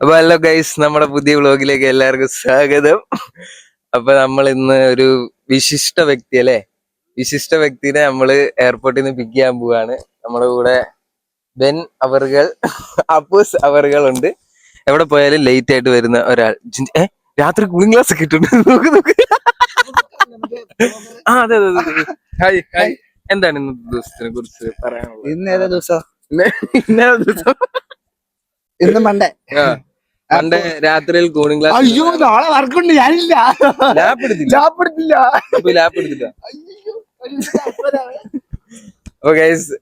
അപ്പൊ hello guys നമ്മുടെ പുതിയ വ്ലോഗിലേക്ക് എല്ലാവർക്കും സ്വാഗതം. അപ്പൊ നമ്മൾ ഇന്ന് ഒരു വിശിഷ്ട വ്യക്തി അല്ലെ? വിശിഷ്ട വ്യക്തിനെ നമ്മൾ എയർപോർട്ടിൽ നിന്ന് പിക്ക് ചെയ്യാൻ പോവാണ്. നമ്മുടെ കൂടെ ബെൻ അവറുകൾ അപ്പൂസ് അവറുകൾ ഉണ്ട് എവിടെ പോയാലും ലേറ്റ് ആയിട്ട് വരുന്ന ഒരാൾ. ഏ രാത്രി കൂളിംഗ് ഗ്ലാസ് കിട്ടുന്നുണ്ട് നോക്ക് നോക്ക്. ആ അതെ അതെ അതെ ഹായ് ഹായ് എന്താണ് ഇന്നത്തെ ദിവസത്തിനെ കുറിച്ച് പറയാനുള്ളത്? ഇന്ന് ഏതാ ദിവസം? ഇന്ന് ഇന്നേ ദിവസം? ഇന്ന് മണ്ടേ പണ്ട് രാത്രിയിൽ കൂളിംഗ് ഗ്ലാസ് അയ്യോ നാളെ വർക്കുണ്ട് ഞാനില്ല. ലാപ്പ് എടുത്തില്ല. ലാപ്പ് എടുത്തില്ല. ലാപ്പ് എടുത്തില്ല. അപ്പൊ ഗൈസ്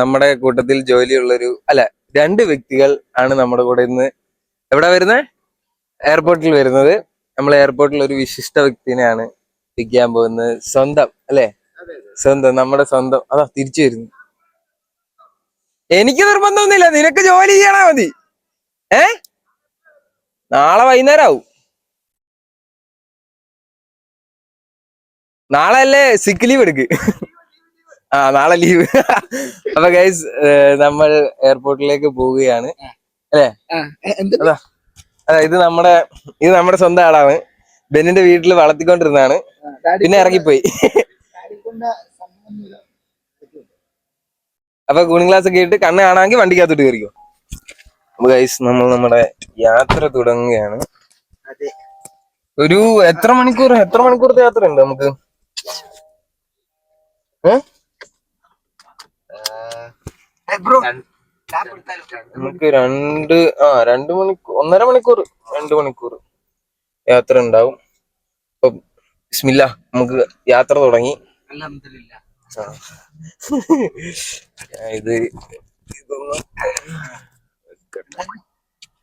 നമ്മുടെ കൂട്ടത്തിൽ ജോലിയുള്ളൊരു അല്ല രണ്ട് വ്യക്തികൾ ആണ് നമ്മുടെ കൂടെ ഇന്ന്. എവിടെ വരുന്നത് എയർപോർട്ടിൽ വരുന്നത്. നമ്മൾ എയർപോർട്ടിൽ ഒരു വിശിഷ്ട വ്യക്തിനെയാണ് പിക്കാൻ പോകുന്നത്. സ്വന്തം അല്ലെ? സ്വന്തം നമ്മുടെ സ്വന്തം. അതാ തിരിച്ചു വരുന്നു. എനിക്ക് നിർബന്ധമൊന്നുമില്ല. നിനക്ക് ജോലി ചെയ്യണാ മതി. ഏ? നാളെ വൈകുന്നേരം ആവും നാളെ അല്ലേ സിക്ക് ലീവ് എടുക്ക്. ആ നാളെ ലീവ് അപ്പൊ ഗൈസ് നമ്മൾ എയർപോർട്ടിലേക്ക് പോവുകയാണ്. അല്ലേ? അതാ. ഇത് നമ്മുടെ ഇത് നമ്മുടെ സ്വന്തം ആളാണ്. ബെന്നിന്റെ വീട്ടിൽ വളർത്തിക്കൊണ്ടിരുന്നാണ് പിന്നെ ഇറങ്ങിപ്പോയി. അപ്പൊ കൂണിംഗ് ഗ്ലാസ് ഒക്കെ ഇട്ട് കണ്ണ് കാണാമെങ്കിൽ വണ്ടിക്കകത്തോട്ട് കയറിക്കോ. ഗൈസ് നമ്മൾ നമ്മുടെ യാത്ര തുടങ്ങുകയാണ്. ഒരു എത്ര മണിക്കൂർ എത്ര മണിക്കൂറത്തെ യാത്ര ഉണ്ട് നമുക്ക്? നമുക്ക് രണ്ട് ആ രണ്ട് മണിക്കൂർ ഒന്നര മണിക്കൂർ രണ്ട് മണിക്കൂർ യാത്ര ഉണ്ടാവും. അപ്പൊ ബിസ്മില്ല നമുക്ക് യാത്ര തുടങ്ങി. അൽഹംദുലില്ലാ. ഇത് ഇതൊന്ന് വെക്കട്ടെ.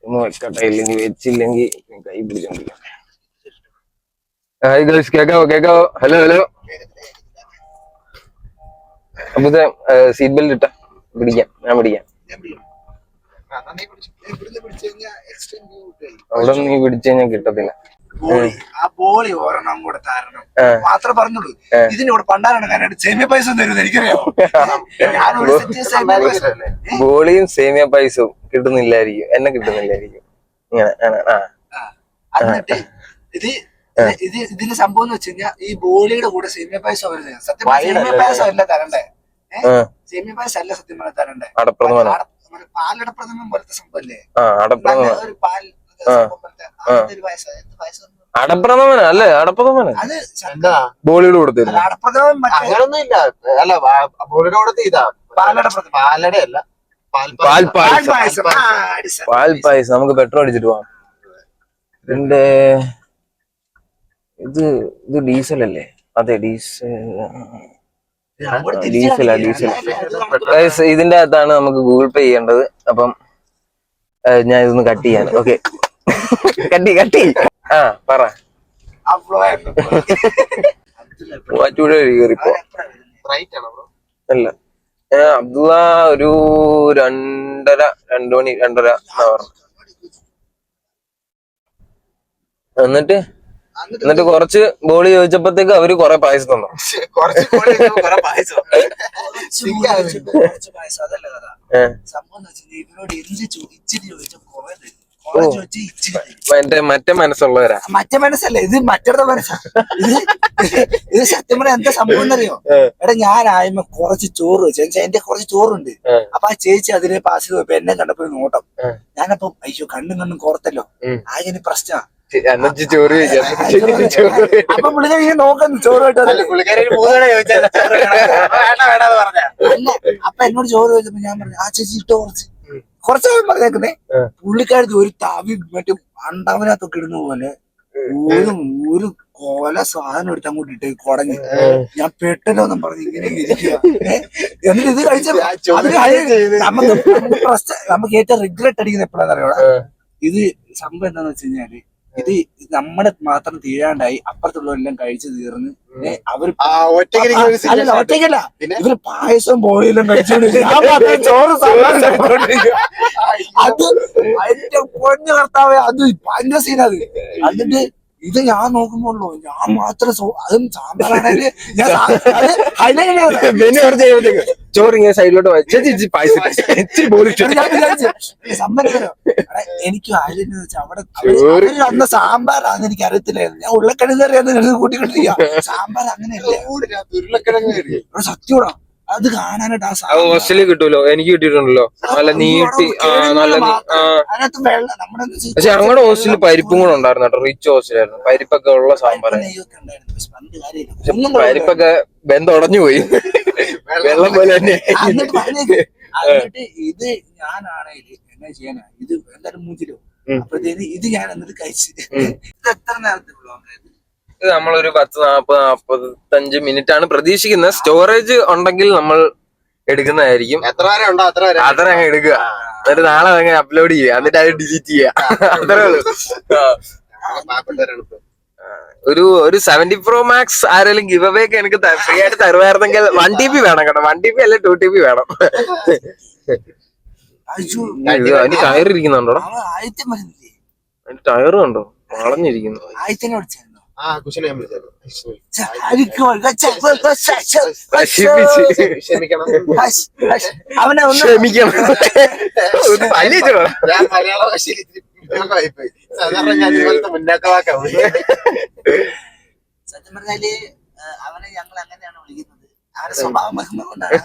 ഒന്ന് വെക്കട്ടെ ഇല്ലെങ്കിൽ വെച്ചില്ലെങ്കിൽ കൈ പിടിച്ചോണ്ടിരിക്കാം ഹായ് ഗേൾസ് കേക്കാവോ? കേക്കാവോ? ഹലോ ഹലോ അപ്പൊ സീറ്റ് ബെൽറ്റ് ഇട്ട. പിടിക്കാം ഞാൻ പിടിക്കാം. അവിടെ നീ പിടിച്ചു കഴിഞ്ഞാൽ കിട്ടത്തില്ല. ബോളി. ആ ബോളി ഒരെണ്ണം കൂടെ തരണം. മാത്രം പറഞ്ഞുള്ളൂ. ഇതിനോട് പണ്ടാരാണ് കാരണം സേമിയ പൈസ തരുന്നത് പൈസ ബോളിയും സേമിയ പൈസയും കിട്ടുന്നില്ലായിരിക്കും. എന്നെ കിട്ടുന്നില്ലായിരിക്കും. ഇങ്ങനെ. എന്നിട്ട് ഇത് ഇത് ഇതിന്റെ സംഭവം എന്ന് വെച്ച് കഴിഞ്ഞാൽ ഈ ബോളിയുടെ കൂടെ സേമിയ പൈസ വരുന്നത് സത്യം സേമിയ പായസം അല്ല തരണ്ടേ? സേമിയ പായസം അല്ല സത്യം പറഞ്ഞാൽ തരണ്ടേ? പാലടപ്രഥമൻ പോലത്തെ സംഭവല്ലേ ഒരു പാൽ അടപ്രഥമന അല്ലേ? അടപ്രഥമന ബോളിവുഡ് എന്താ? പാൽപായസം കൊടുത്തിരുന്നു അല്ല, അടപ്രഥമൻ മറ്റേ അങ്ങനൊന്നും ഇല്ല. അല്ല ബോളിയുടെ കൂടെ ഇതാ പാലടപ്രഥമൻ പാലട അല്ല. പാൽ പാൽ പായസം. പായസം. നമുക്ക് പെട്രോൾ അടിച്ചിട്ട് പോവാം. ഇതിന്റെ ഇത് ഇത് ഡീസൽ അല്ലേ? അതെ ഡീസൽ. ഡീസലാ ഡീസൽ. ഇതിന്റെ അകത്താണ് നമുക്ക് ഗൂഗിൾ പേ ചെയ്യേണ്ടത്. അപ്പം ഞാൻ ഇതൊന്ന് കട്ട് ചെയ്യാൻ. ഓക്കെ. കട്ടി കട്ടി ആ പറ. കയറിപ്പോ? റൈറ്റ് ആണ് ബ്രോ? അല്ല. അബ്ദുള്ള ഒരു രണ്ടര രണ്ടു മണി രണ്ടര എന്നാ പറഞ്ഞു എന്നിട്ട് എന്നിട്ട് കുറച്ച് ബോളി ചോദിച്ചപ്പോഴത്തേക്ക് അവർ കൊറേ പായസം തന്നു. സംഭവം ഇവരോട് എന്ത് ചോദിച്ചിട്ട് ചോദിച്ചാൽ കുറെ തരും. ഇച്ചിരി മറ്റേ മനസ്സുള്ളവരാ. മറ്റേ മനസ്സല്ല? ഇത് മറ്റൊരു മനസ്സാ. ഇത് സത്യം പറയാൻ എന്താ സംഭവം എന്നറിയോ? എടാ ഞാൻ കുറച്ച് ചോറ് വെച്ചു. എന്നുവെച്ചാ എന്റെ കുറച്ച് ചോറുണ്ട്. അപ്പൊ ആ ചേച്ചി അതിനെ പാസ് ചെയ്തപ്പോ എന്നെ കണ്ടപ്പോ നോട്ടം. ഞാനപ്പോ അയ്യോ കണ്ണും കണ്ണും കോർത്തല്ലോ. ആകെ പ്രശ്ന. ചോറ് അപ്പൊ പുള്ളിക്കാരി ഇങ്ങനെ നോക്കുന്നു ചോറ് അല്ല അപ്പൊ എന്നോട് ചോറ് ചോദിച്ചപ്പോ ഞാൻ പറഞ്ഞു ആ ചേച്ചി ഇട്ടോ കുറച്ച്. കുറച്ച് പറഞ്ഞേക്കുന്നേ. പുള്ളിക്കാരത്ത് ഒരു താവി മറ്റേ അണ്ടാവിനകത്തൊക്കെ ഇടുന്ന പോലെ ഒരു ഒരു കോല സാധനം എടുത്ത് അങ്ങോട്ട് ഇട്ട് കൊടങ്ങി ഞാൻ പെട്ടല്ലോ എന്നും പറഞ്ഞ് ഇങ്ങനെ ഇരിക്കുക. എന്നിട്ട് ഇത് കഴിച്ച നമുക്ക് ഏറ്റവും റിഗ്രറ്റ് അടിക്കുന്ന എപ്പോഴാന്ന് അറിയാം. ഇത് സംഭവം എന്താന്ന് വെച്ച് കഴിഞ്ഞാൽ ഇത് നമ്മുടെ മാത്രം തീരാണ്ടായി അപ്പുറത്തുള്ളവരെല്ലാം കഴിച്ചു തീർന്ന് അവർ അല്ല. ഒറ്റയ്ക്കല്ല? ഇവർ പായസം പോലെയെല്ലാം കഴിച്ചോണ്ടിരിക്കും ചോറ്. അത് അതിന്റെ പൊന്നു കർത്താവേ അത് പഞ്ഞ സീനത് അത് എന്നിട്ട് ഇത് ഞാൻ നോക്കുമ്പോഴുള്ളൂ ഞാൻ മാത്രം സോ- അതും സാമ്പാറാണെങ്കിൽ ഞാൻ സാ- അത് അതിനെ ബെന്നി കുറച്ച് കഴിയുമ്പോഴത്തേക്ക് ചോറ് ഇങ്ങനെ സൈഡിലോട്ട് എനിക്ക് വെച്ചാൽ അവിടെ സാമ്പാറാന്ന് എനിക്ക് അറിയത്തില്ലായിരുന്നു ഞാൻ ഉരുളക്കിഴങ്ങ് കറിയാന്ന് കൂട്ടിക്കൊണ്ടിരിക്കുക സാമ്പാർ അങ്ങനെയല്ല? ഉരുളക്കിഴങ്ങ് സത്യമാടാ അത് കാണാനായിട്ട് ആ ഹോസ്റ്റലിൽ കിട്ടൂലോ? എനിക്ക് കിട്ടിയിട്ടുണ്ടല്ലോ. നല്ല നീട്ടി നല്ല നീ- ആ. അതിനകത്ത് വെള്ളം നമ്മുടെ പക്ഷെ ഞങ്ങളുടെ ഹോസ്റ്റലിൽ പരിപ്പും കൂടെ ഉണ്ടായിരുന്നു കേട്ടോ റിച്ച് ഹോസ്റ്റലായിരുന്നു പരിപ്പൊക്കെ ഉള്ള സാമ്പാർ നെയ്യൊക്കെ ഉണ്ടായിരുന്നു. പക്ഷെ പണ്ട് കാര്യമില്ല. ഒന്നും കൂടെ പരിപ്പൊക്കെ ബന്ധം ഉടഞ്ഞു പോയി. വെള്ളം പോലെ തന്നെ. അന്ന്. എന്നിട്ട് ഇത് ഞാനാണെങ്കിൽ എന്നാ ചെയ്യാനാ? ഇത് എന്തായാലും മൂഞ്ചിലോ? ഉം. അപ്പഴത്തേന് ഇത് ഞാൻ എന്നിട്ട് കഴിച്ച്. ഉം. ഇത് എത്ര നേരത്തെ ബ്ലോഗ് ഇത് നമ്മളൊരു പത്ത് നാപ്പത് നാപ്പത്തഞ്ച് മിനിറ്റ് ആണ് പ്രതീക്ഷിക്കുന്നത്. സ്റ്റോറേജ് ഉണ്ടെങ്കിൽ നമ്മൾ എടുക്കുന്നതായിരിക്കും. എത്ര വരെ ഉണ്ടോ? അത്ര വരെ. അത്ര അങ്ങ് എടുക്കുക. എന്നിട്ട് നാളെ അങ്ങനെ അപ്ലോഡ് ചെയ്യുക. എന്നിട്ട് അത് ഡിലീറ്റ് ചെയ്യുക. അത്രേ ഉള്ളൂ. ഒരു ഒരു സെവന്റി പ്രോ മാക്സ് ആരെങ്കിലും ഗിവ് അവേ ഒക്കെ എനിക്ക് ഫ്രീ ആയിട്ട് തരുമായിരുന്നെങ്കിൽ വൺ ടി ബി വേണം കേട്ടോ. വൺ ടി ബി അല്ലെ ടു ടി ബി വേണം. അതിന് ടയർ ഇരിക്കുന്നുണ്ടോ അതിന് ടയർ കണ്ടോ? വളഞ്ഞിരിക്കുന്നു. ആ കുശിനെ ഞാൻ ക്ഷമിക്കണം. അവനെ ഒന്ന് ക്ഷമിക്കണം. ഞാൻ മലയാള ഭാഷയിൽ ഇത്തിരി പിന്നോക്കമായിപ്പോയി. സാധാരണ ഞാൻ ഇതുപോലത്തെ സത്യം പറഞ്ഞാൽ ആ, അവനെ ഞങ്ങൾ അങ്ങനെയാണ് വിളിക്കുന്നത്. അവന്റെ സ്വഭാവം മഹിമ കൊണ്ടാണ്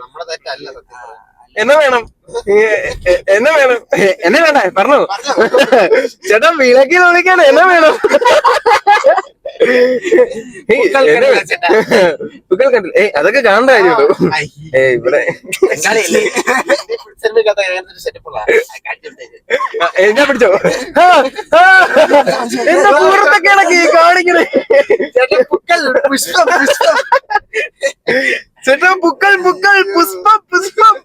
നമ്മളെ തെറ്റല്ല സത്യം. എന്നെ വേണം. ഏ, എന്നെ വേണം. ഏ, എന്നെ വേണ്ട പറഞ്ഞു. ചേട്ടാ വിളക്കിൽ വിളിക്കാൻ എന്നെ വേണം. ഏയ്, പുക്കൾ കണ്ടില്ല ഏയ് അതൊക്കെ കാണേണ്ട കാര്യമുള്ളൂ. ഐ, ഏ ഇവിടെ എന്നെ പിടിച്ചോ? എന്റെ സുഹൃത്തൊക്കെയാണ് ഈ കാണിക്കണേ? ചേട്ടാ, പുഷ്പം, പുഷ്പം. പുക്കൾ പുക്കൾ പുഷ്പം പുഷ്പം.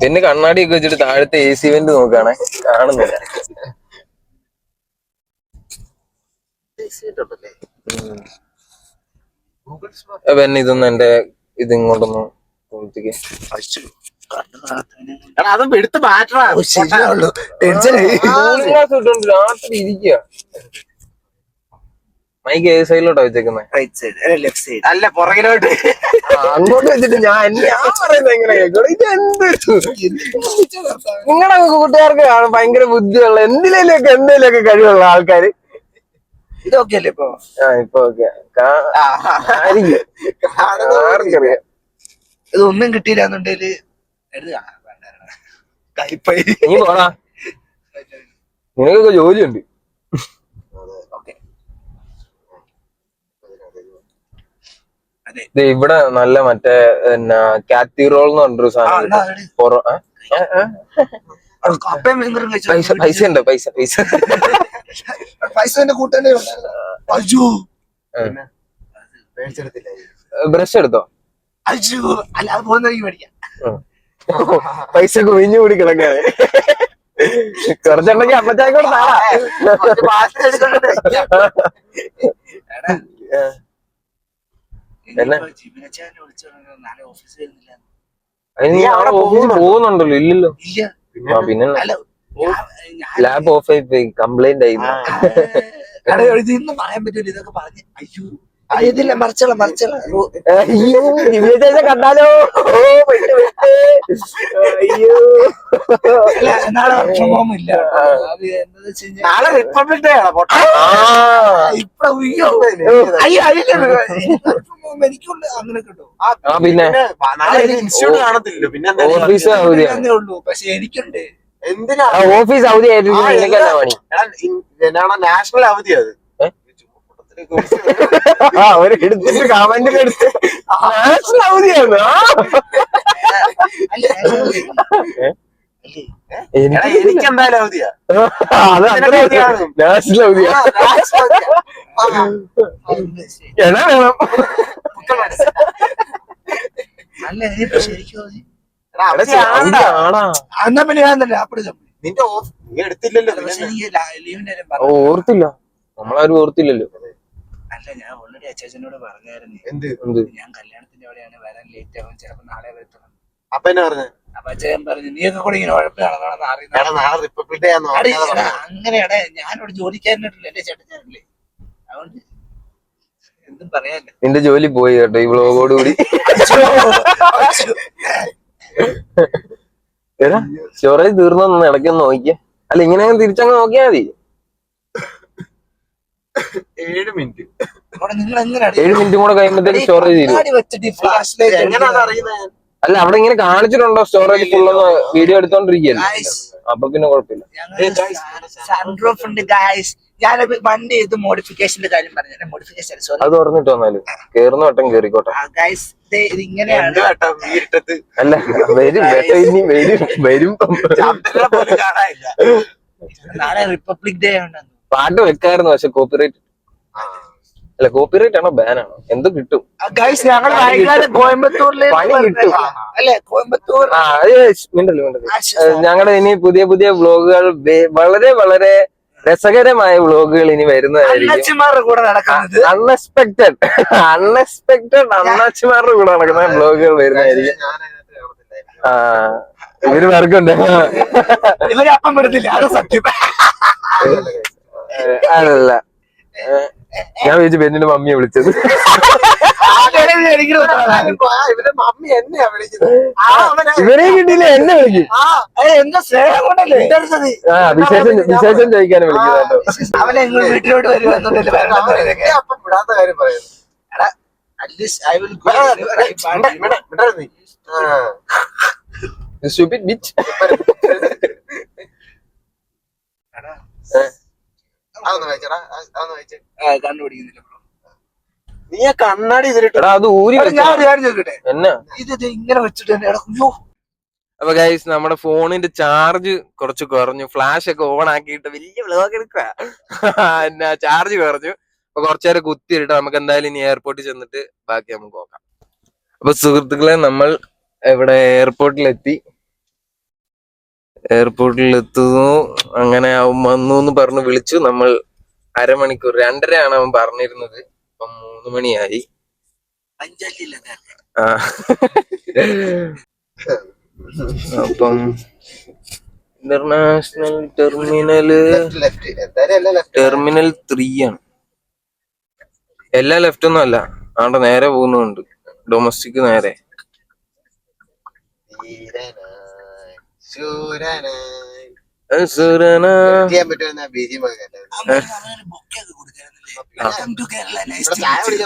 പിന്നെ കണ്ണാടി ഒക്കെ വെച്ചിട്ട് താഴത്തെ എ സി വെന്റ് നോക്കുകയാണെ. കാണുന്നില്ല. പിന്നെ ഇതൊന്നും എന്റെ ഇത് ഇങ്ങോട്ടൊന്ന് കൊടുത്തേക്ക് അതൊന്നും എടുത്ത് രാത്രി ഇരിക്കുക മൈക്ക് ഏത് സൈഡിലോട്ടാ വെച്ചേക്കുന്നത് റൈറ്റ് സൈഡ് ലെഫ്റ്റ് സൈഡ് അല്ല പുറകിലോട്ട്. അങ്ങോട്ട് വെച്ചിട്ട് ഞാൻ ഞാൻ പറയുന്നത് എങ്ങനെ കേൾക്കണം ഇത് എന്ത് നിങ്ങളുടെ കൂട്ടുകാർക്ക് ഭയങ്കര ബുദ്ധിയുള്ള എന്തിലേലൊക്കെ എന്തേലൊക്കെ കഴിവുള്ള ആൾക്കാര്. ഇതൊക്കെ അല്ലേ ഇപ്പൊ? ആ ഇപ്പൊ ഓക്കെ ആ, ആർക്കറിയാം. ഇതൊന്നും കിട്ടിയില്ല എടുത്ത്. വേണ്ട. കൈപ്പൈ നീ പോടാ. നിനക്കൊക്കെ ജോലിയുണ്ട് ഓക്കെ അതെ ദേ ഇവിടെ നല്ല മറ്റേ എന്നാ കാത്തിറോൾ എന്ന് പറഞ്ഞൊരു സാധനം? പൈസ പൈസ ഉണ്ട് പൈസ പൈസ. പൈസ കൂട്ടണ്ടേ ബ്രഷ് എടുത്തോ? അയ്യോ അല്ല അത് പോകുന്ന വഴിക്ക് മേടിക്കാം. പൈസ കുവിഞ്ഞു കൂടി കിടക്കാണ്. കുറച്ചുണ്ടെങ്കിൽ അപ്പച്ചാക്കോട് നീ അവിടെ ഓഫീസിൽ? പോകുന്നുണ്ടല്ലോ ഇല്ലല്ലോ. പിന്നെ ലാബ് ഓഫ് ആയി പോയി കംപ്ലൈന്റ് ആയി പറയാൻ പറ്റൂല ഇതൊക്കെ പറഞ്ഞ് അയ്യോ. ഇതില്ല മറിച്ചോളാം മറിച്ചോളാം. ഓ, അയ്യോ കണ്ടാലോ? അയ്യോ. നാളെ ഇല്ല നാളെ റിപ്പബ്ലിക് ഡേ ആണ് ഇപ്പൊ. അയ്യോ അയ്യോ എനിക്കുണ്ട് അങ്ങനെ കിട്ടും. പിന്നെ? ഇൻസ്റ്റിറ്റ്യൂട്ട് കാണത്തില്ലല്ലോ. പിന്നെ ഉള്ളൂ. പക്ഷെ എനിക്കുണ്ട്. എന്തിനാ ഓഫീസ് അവധി ആയിരുന്നു നാഷണൽ അവധി അത്? ആ ഒരു എടുത്തിട്ട് കമന്റ് എടുത്ത്. അവധിയാണ് എനിക്ക് എന്തായാലും അവധിയാ നാഷണൽ അവധിയാ വേണം. എടാ, എന്നാ പിന്നെ ഞാൻ തന്നെ അപ്പടി നിന്റെ ഓർത്തില്ല. നമ്മളാരും ഓർത്തില്ലല്ലോ. അല്ല ഞാൻ ഓൾറെഡി അച്ചാച്ചനോട് പറഞ്ഞായിരുന്നു. എന്ത്? ഞാൻ കല്യാണത്തിന്റെ അവിടെയാണ് വരാൻ ലേറ്റ് ആവും ചിലപ്പോ നാളെ വരത്തുള്ളൂ. അപ്പൊ എന്നെ പറഞ്ഞു? അപ്പൊ അച്ഛൻ പറഞ്ഞു നീയൊക്കെ കൂടി ഇങ്ങനെ ഉഴപ്പ് പറഞ്ഞു. അങ്ങനെയാണേ ഞാനൊരു ജോലിക്കാരനായിട്ടില്ല എന്റെ ചേട്ടനായിട്ടില്ലേ അതുകൊണ്ട് എന്തും പറയാനില്ല. നിന്റെ ജോലി പോയി കേട്ടോ ഈ വ്ളോഗോട് കൂടി. എടാ തീർന്നു തീർന്നൊന്ന് ഇടയ്ക്കൊന്ന് നോക്കിയേ. അല്ല ഇങ്ങനെ തിരിച്ചങ്ങ് നോക്കിയാ മതി. ഏഴ് മിനിറ്റ്. അവിടെ നിങ്ങൾ എങ്ങനെയാണ് ഏഴ് മിനിറ്റും കൂടെ കഴിയുമ്പോഴത്തേക്ക് സ്റ്റോറേജ് ചെയ്യും അല്ല അവിടെ ഇങ്ങനെ കാണിച്ചിട്ടുണ്ടോ സ്റ്റോറേജ് ഫുള്ള് വീഡിയോ എടുത്തോണ്ടിരിക്കുകയല്ലേ? Guys, അപ്പൊ പിന്നെ കുഴപ്പമില്ല. സൺറൂഫ് ഉണ്ട് ഗായ്സ് ഞാൻ വണ്ടി ഇത് മോഡിഫിക്കേഷന്റെ കാര്യം പറഞ്ഞു മോഡിഫിക്കേഷൻ സോറി അത് തുറന്നിട്ട് വന്നാലും. കേറുന്ന വട്ടം കേറിക്കോട്ടെ. ഗായ്സ് ഇത് ഇങ്ങനെയാണ്. അല്ല വരും ഇനി വരും വരും. നാളെ റിപ്പബ്ലിക് ഡേ ഉണ്ടെന്ന് പാട്ട് വെക്കായിരുന്നു പക്ഷെ കോപ്പിറൈറ്റ് അല്ല കോപ്പിറൈറ്റ് ആണോ? ബാൻ ആണോ? എന്ത് കിട്ടും. ഗൈസ് ഞങ്ങൾ വൈകാതെ പണി കിട്ടും. അല്ലെ? കോയമ്പത്തൂർ. ആ അത് മിണ്ടല്ലോ മിണ്ടല്ലോ. ഞങ്ങളുടെ ഇനി പുതിയ പുതിയ വ്ളോഗുകൾ വളരെ വളരെ രസകരമായ വ്ളോഗുകൾ ഇനി വരുന്നതായിരിക്കും. കൂടെ നടക്കുന്നത്. അൺഎക്സ്പെക്ടഡ് അൺഎക്സ്പെക്ടഡ് അണ്ണാച്ചിമാരുടെ കൂടെ നടക്കുന്ന വ്ളോഗുകൾ വരുന്നതായിരിക്കും. ആ ഇവർ വർക്കുണ്ട് ഇവരപ്പം അപ്പം പെടുത്തില്ല അത് സത്യം. അതല്ല ഏ, ഞാൻ വിളിച്ചു ബെന്നിന്റെ മമ്മിയെ വിളിച്ചത്. മമ്മി എന്നെയാ ഇവരെ കിട്ടിയില്ല എന്നെ വിളിക്കും. എന്താ സ്നേഹം കൊണ്ടല്ലേ. വിശേഷം വിശേഷം ചോദിക്കാൻ അവനെ നിങ്ങൾ വീട്ടിലോട്ട് വരുമെന്നുണ്ടല്ലോ അപ്പം വിടാത്ത കാര്യം പറയുന്നു at കണ്ടുപിടിക്കുന്നില്ല. നീ ആ കണ്ണാടി ഇതിലിട്ട് എടാ അത് ഊരി ഞാൻ ഒരു കാര്യം ചോദിക്കട്ടെ? എന്നാ? ഇത് ഇങ്ങനെ വെച്ചിട്ട് തന്നെ അയ്യോ. അപ്പൊ ഗൈസ് നമ്മുടെ ഫോണിന്റെ ചാർജ് കുറച്ച് കുറഞ്ഞു. ഫ്ലാഷ് ഒക്കെ ഓൺ ആക്കിയിട്ട് വലിയ വ്ലോഗ് എടുക്കുക എന്നാ ചാർജ് കുറഞ്ഞു. അപ്പൊ കുറച്ചേരം കുത്തിയിട്ട് നമുക്ക് എന്തായാലും ഇനി എയർപോർട്ടിൽ ചെന്നിട്ട് ബാക്കി നമുക്ക് നോക്കാം. അപ്പൊ സുഹൃത്തുക്കളെ നമ്മൾ ഇവിടെ എയർപോർട്ടിലെത്തി എയർപോർട്ടിൽ എത്തുന്നു അങ്ങനെ അവൻ വന്നു എന്ന് പറഞ്ഞു വിളിച്ചു. നമ്മൾ അരമണിക്കൂർ രണ്ടരയാണ് അവൻ പറഞ്ഞിരുന്നത്. അപ്പൊ മൂന്ന് മണിയായി. അപ്പം ഇന്റർനാഷണൽ ടെർമിനൽ ടെർമിനൽ ത്രീ ആണ്. എല്ലാ ലെഫ്റ്റ് ഒന്നും അല്ല. അവിടെ നേരെ പോകുന്നുണ്ട്. ഡൊമസ്റ്റിക് നേരെ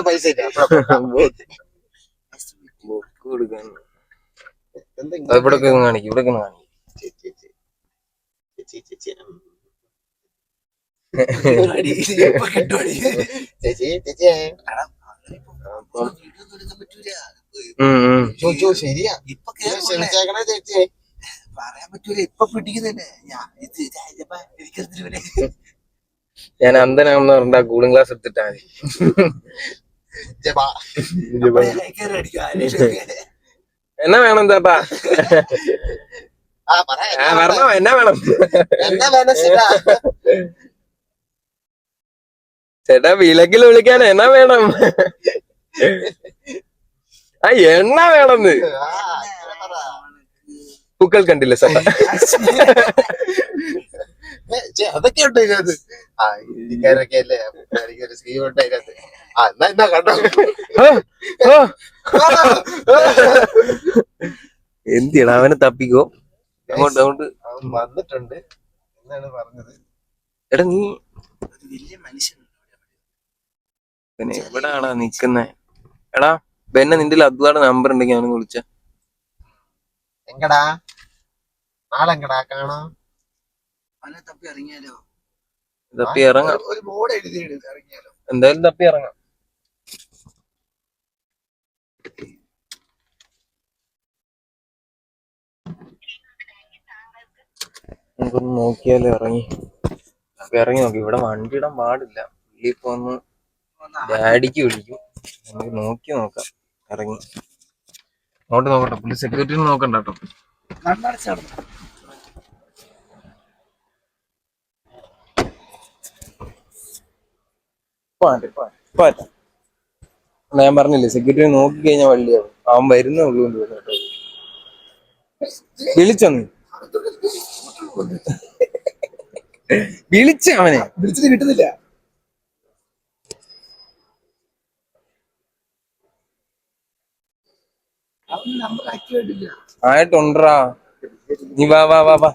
പൈസ ഇവിടെ കാണിക്കും ഇവിടെ കാണിക്കും. ശരിയാ. ഇപ്പൊ ക്ഷമിച്ചേക്കണേ ചേച്ചി പറയാൻ പറ്റൂല. ഇപ്പൊ പിടിക്കുന്നില്ലേ ഞാൻ ഇത് രാജപ്പ എനിക്കെടുത്തിട്ട് ഞാൻ അന്ധനാണെന്ന് പറഞ്ഞാ കൂളിംഗ് ഗ്ലാസ് എടുത്തിട്ടാ മതി. എന്നാ വേണം ആ പറഞ്ഞോ എന്നാ വേണം? ചേട്ടാ? വിലക്കിൽ വിളിക്കാൻ എന്നാ വേണം? ആ എണ്ണ വേണമെന്ന്. പൂക്കൾ കണ്ടില്ല ചേ, അതൊക്കെ ഉണ്ട് ഇതിനകത്ത്. ആ ഇന്ത്യക്കാരൊക്കെ അല്ലേ? എനിക്ക് ഒരു സ്കീം ഉണ്ട് അതിനകത്ത്. ആ എന്നാ എന്നാ കണ്ടോ. എന്തിടാ അവനെ തപ്പിക്കോ? അങ്ങോട്ട് അങ്ങോട്ട്. അവൻ വന്നിട്ടുണ്ട്. എന്നാണ് പറഞ്ഞത്? എടാ നീ വലിയ മനുഷ്യൻ പിന്നെ എവിടാടാ നിക്കുന്നേ? എടാ ബെന്നെ നിന്റെ അദ്വാടെ നമ്പർ ഉണ്ടെങ്കിൽ അവനെ വിളിച്ച. എങ്കടാ? നാളെങ്കടാ കാണാ. അവനെ തപ്പി ഇറങ്ങിയാലോ? തപ്പി ഇറങ്ങാം. ഒരു- ബോർഡ് എഴുതി ഇറങ്ങിയാലോ? എന്തായാലും തപ്പി ഇറങ്ങാം. നമുക്കൊന്ന് നോക്കിയാലേ ഇറങ്ങി. നമുക്ക് ഇറങ്ങി നോക്കി. ഇവിടെ വണ്ടി ഇടാൻ പാടില്ല ഇപ്പൊ ഒന്ന് ഡാഡിക്ക് വിളിക്കും. നമുക്ക് നോക്കി നോക്കാം. ഇറങ്ങി. അങ്ങോട്ട് നോക്കട്ടെ. പുള്ളി സെക്യൂരിറ്റി നോക്കണ്ട കേട്ടോ. പാട്ട് പാട്ട് പാട്ട് ഞാൻ പറഞ്ഞില്ലേ സെക്യൂരിറ്റി നോക്കി കഴിഞ്ഞാൽ വള്ളിയാവും അവൻ വരുന്നേ ഉള്ളൂ എന്ന് തോന്നുന്നു കേട്ടോ. വിളിച്ചൊന്ന്. വിളിച്ച അവനെ. വിളിച്ചിട്ട് കിട്ടുന്നില്ല. ആയിട്ടുണ്ടാ നീ വാ വാ വാ വാ.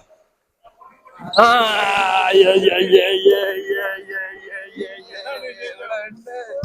ആ,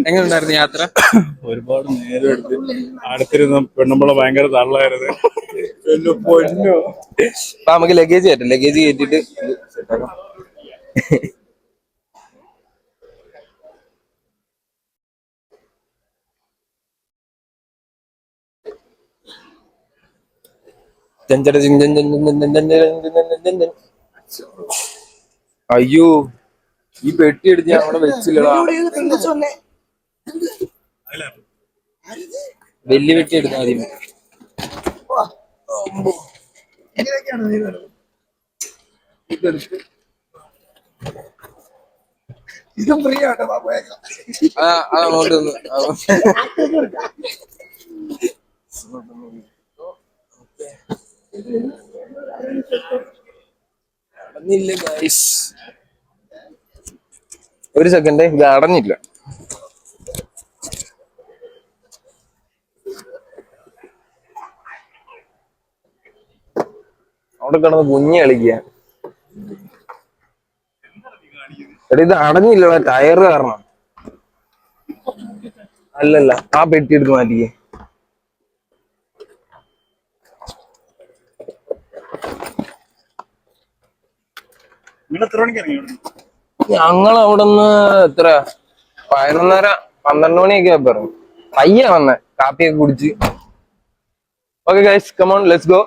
എങ്ങനെയുണ്ടായിരുന്നു യാത്ര ഒരുപാട് നേരം എടുത്ത് അടുത്തിരുന്ന പെണ്ണുമ്പോള ഭയങ്കര തള്ളായിരുന്നു പൊന്നോ അപ്പൊ നമുക്ക് ലഗേജ് കയറ്റാം ലഗേജ് കയറ്റിട്ട് അയ്യോ ഈ പെട്ടി എടുത്ത് ഞാൻ അവിടെ വെച്ചില്ലടാ. വലിയ പെട്ടി എടുത്താൽ മതി. ഇതും ഫ്രീ ആട്ടോ ബാബുയേക്കാം ആ ആ, അങ്ങോട്ട്. ഒരു സെക്കൻഡ് ഇത് അടഞ്ഞില്ല. അവിടെ കിടന്ന് കുഞ്ഞി കളിക്കുക. എടാ ഇത് അടഞ്ഞില്ല ടയറ് കാരണം. അല്ലല്ല ആ പെട്ടി എടുത്ത് മാറ്റിക്കേ. നിങ്ങൾ എത്ര മണിക്ക്? ഞങ്ങൾ അവിടുന്ന് എത്ര? പതിനൊന്നര പന്ത്രണ്ട് മണിയൊക്കെ ആയപ്പോ പയ്യ വന്നെ കാപ്പിയൊക്കെ കുടിച്ച്. Okay guys come on let's go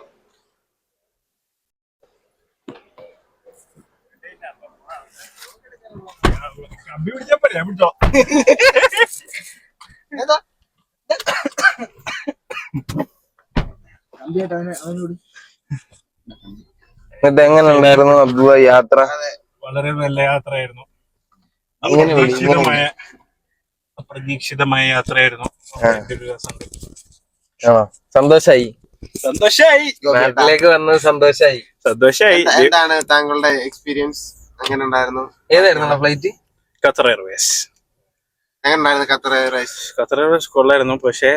എന്നിട്ട് എങ്ങനെ ഉണ്ടായിരുന്നു അബ്ദുള്ള യാത്ര? വളരെ നല്ല യാത്രയായിരുന്നു. അപ്രതീക്ഷിതമായ അപ്രതീക്ഷിതമായ യാത്രയായിരുന്നു. സന്തോഷായി. സന്തോഷായി. നാട്ടിലേക്ക് വന്നത് സന്തോഷായി. സന്തോഷായി. എന്താണ് താങ്കളുടെ എക്സ്പീരിയൻസ് എങ്ങനെ ഉണ്ടായിരുന്നു? ഏതായിരുന്നു ഫ്ലൈറ്റ് ഖത്തർ എയർവേസ് എങ്ങനെ ഉണ്ടായിരുന്നു ഖത്തർ എയർവേസ് ഖത്തർ എയർവേസ് കൊള്ളായിരുന്നു പക്ഷേ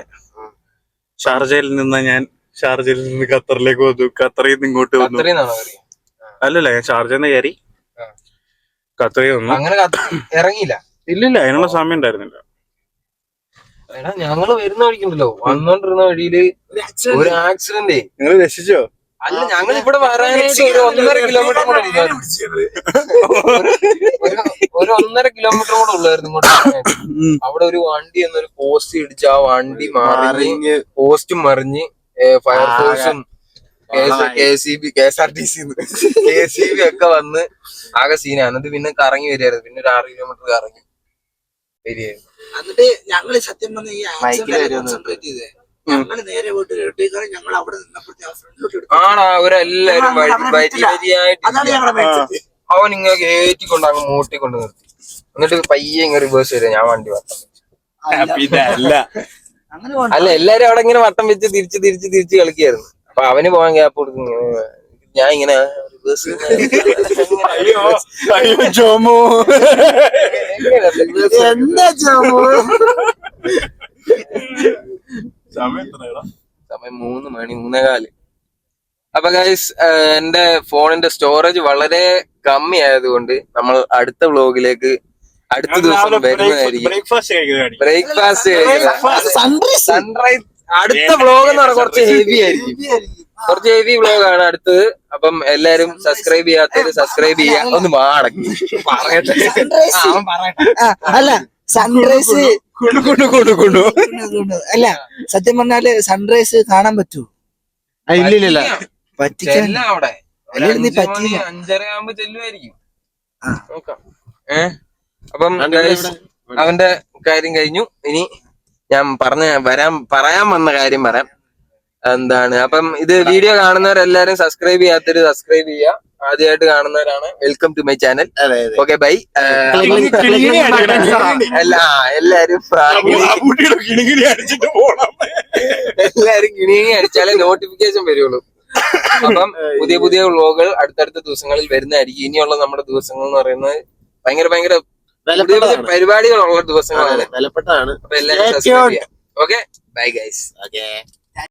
ഷാർജയിൽ നിന്ന് ഞാൻ ഷാർജയിൽ നിന്ന് ഖത്തറിലേക്ക് വന്നു. ഖത്തറിൽ നിന്ന് ഇങ്ങോട്ട് വന്നു? അല്ലല്ല ഞാൻ ഷാർജയിൽ നിന്ന് കയറി. ഖത്തറിൽ അങ്ങനെ കത്ത് ഇറങ്ങിയില്ല. ഇല്ലില്ല അതിനുള്ള സമയം ഉണ്ടായിരുന്നില്ല. എടാ ഞങ്ങൾ വരുന്ന വഴിക്കുണ്ടല്ലോ. വന്നോണ്ടിരുന്ന വഴിയിൽ ഒരു ആക്സിഡന്റ്. നിങ്ങൾ രക്ഷിച്ചോ? അല്ല ഞങ്ങൾ ഇവിടെ വരാനായിട്ട് ഒരു ഒന്നര കിലോമീറ്റർ കൂടെ ഉള്ളായിരുന്നു. ഒരു ഒരു ഒന്നര കിലോമീറ്റർ കൂടെ ഉള്ളായിരുന്നു ഇങ്ങോട്ട് വരാനായിട്ട്. അവിടെ ഒരു വണ്ടി എന്നൊരു പോസ്റ്റ് ഇടിച്ച് ആ വണ്ടി മാറി പോസ്റ്റും മറിഞ്ഞ് ഫയർഫോഴ്സും K C B K S R T C K C B ഒക്കെ വന്ന് ആകെ സീനാണ് എന്നിട്ട് പിന്നെ കറങ്ങി വരികയായിരുന്നു. പിന്നെ ഒരു ആറ് കിലോമീറ്റർ കറങ്ങി വരികയായിരുന്നു. എന്നിട്ട് ഞങ്ങൾ സത്യം പറഞ്ഞ ഈ മൈക്കിൽ ആക്സിഡന്റ് വരുമെന്ന് കോൺസെൻട്രേറ്റ് ചെയ്തേ? ഞങ്ങൾ നേരെ പോയിട്ട് ഞങ്ങൾ അവിടെ നിന്നപ്പോഴത്തെ ആ ഫ്രണ്ടിലോട്ട് എടുത്തു ആണാ അവരെല്ലാരും വരി വരി വരിയായിട്ട്. അവൻ ഇങ്ങനെ കയറ്റിക്കൊണ്ട് അങ്ങ് മൂട്ടിക്കൊണ്ട് നിർത്തി. എന്നിട്ട് പയ്യെ ഇങ്ങനെ റിവേഴ്സ് വരിക ഞാൻ വണ്ടി വട്ടം. അല്ല. എല്ലാരും അവിടെ ഇങ്ങനെ വട്ടം വെച്ച് തിരിച്ച് തിരിച്ച് തിരിച്ച് കളിക്കായിരുന്നു അപ്പൊ അവന് പോകാൻ ഗ്യാപ്പ് കൊടുക്കും. ഞാൻ ഇങ്ങനെ റിവേഴ്സ് അയ്യോ അയ്യോ ജോമോ. എന്താ ജോമോ? സമയം മൂന്ന് മണി മൂന്നേകാൽ അപ്പൊ ഗൈസ് എന്റെ ഫോണിന്റെ സ്റ്റോറേജ് വളരെ കമ്മി ആയതുകൊണ്ട് നമ്മൾ അടുത്ത വ്ലോഗിലേക്ക് അടുത്ത ദിവസം വരുന്നതായിരിക്കും. ബ്രേക്ക്ഫാസ്റ്റ് കഴിക്കുന്നതാണ് ബ്രേക്ക്ഫാസ്റ്റ് Sunrise. സൺറൈസ് അടുത്ത വ്ലോഗ് എന്ന് പറഞ്ഞാൽ കുറച്ച് ഹെവി ആയിരിക്കും. കുറച്ച് ഹെവി വ്ലോഗ് ആണ് അടുത്തത്. അപ്പം എല്ലാരും സബ്സ്ക്രൈബ് ചെയ്യാത്തവര് സബ്സ്ക്രൈബ് ചെയ്യാ. ഒന്ന് മാടങ്ങി പറയട്ടെ. അല്ല സൺറൈസ് കൊണ്ടു കൊണ്ടു കൊണ്ടു കൊണ്ടു അല്ല സത്യം പറഞ്ഞാൽ സൺറൈസ് കാണാൻ പറ്റൂ. ഇല്ലില്ല പറ്റിക്കാൻ. അവിടെ. നീ ചെല്ലുമായിരിക്കും നോക്കാം. ഏ? അപ്പം അവന്റെ കാര്യം കഴിഞ്ഞു. ഇനി ഞാൻ പറഞ്ഞ വരാൻ പറയാൻ വന്ന കാര്യം പറയാം. എന്താണ്? അപ്പം ഇത് വീഡിയോ കാണുന്നവരെല്ലാരും സബ്സ്ക്രൈബ് ചെയ്യാത്തവര് സബ്സ്ക്രൈബ് ചെയ്യുക ആദ്യമായിട്ട് കാണുന്നവരാണ്. Welcome to my channel okay bye എല്ലാ എല്ലാരും എല്ലാരും കിണിങ്ങി അടിച്ചാലേ നോട്ടിഫിക്കേഷൻ വരുള്ളൂ. അപ്പം പുതിയ പുതിയ വ്ളോഗുകൾ അടുത്തടുത്ത ദിവസങ്ങളിൽ വരുന്നതായിരിക്കും. ഇനിയുള്ള നമ്മുടെ ദിവസങ്ങൾ എന്ന് പറയുന്നത് ഭയങ്കര ഭയങ്കര പരിപാടികളുള്ള ദിവസങ്ങളാണ് വിലപ്പെട്ടതാണ് ഓക്കെ ബൈ ഗൈസ് ഓക്കെ